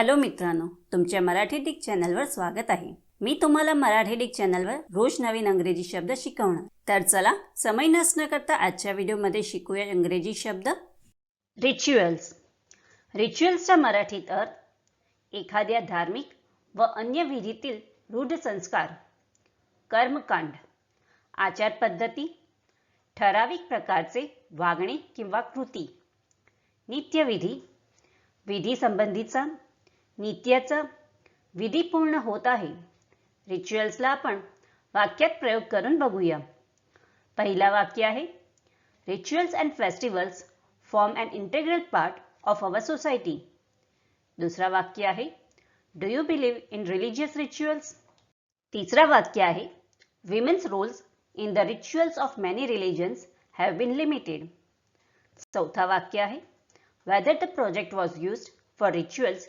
Hello मित्रांनो तुमच्या Marathi Dick चॅनलवर स्वागत आहे. मी तुम्हाला मराठी डिक चॅनलवर रोज नवीन अंग्रेजी शब्द शिकवणार. तर चला समय नसणं करता आजच्या व्हिडिओमध्ये शिकूया इंग्रजी शब्द. रिच्युअल्स रिच्युअल्सचा मराठीत अर्थ एखाद्या धार्मिक व अन्य विधीतील रूढ संस्कार कर्मकांड आचार पद्धती ठराविक प्रकारचे वागणे किंवा कृती नित्यविधी विधी संबंधीचा नित्याचं विधी पूर्ण होत आहे. रिच्युअल्सला आपण वाक्यात प्रयोग करून बघूया. पहिला वाक्य आहे rituals and festivals form and integral part of our society दुसरा वाक्य आहे do you believe in religious rituals तिसरा वाक्य आहे women's roles in the rituals of many religions have been limited चौथा वाक्य आहे whether the project was used for rituals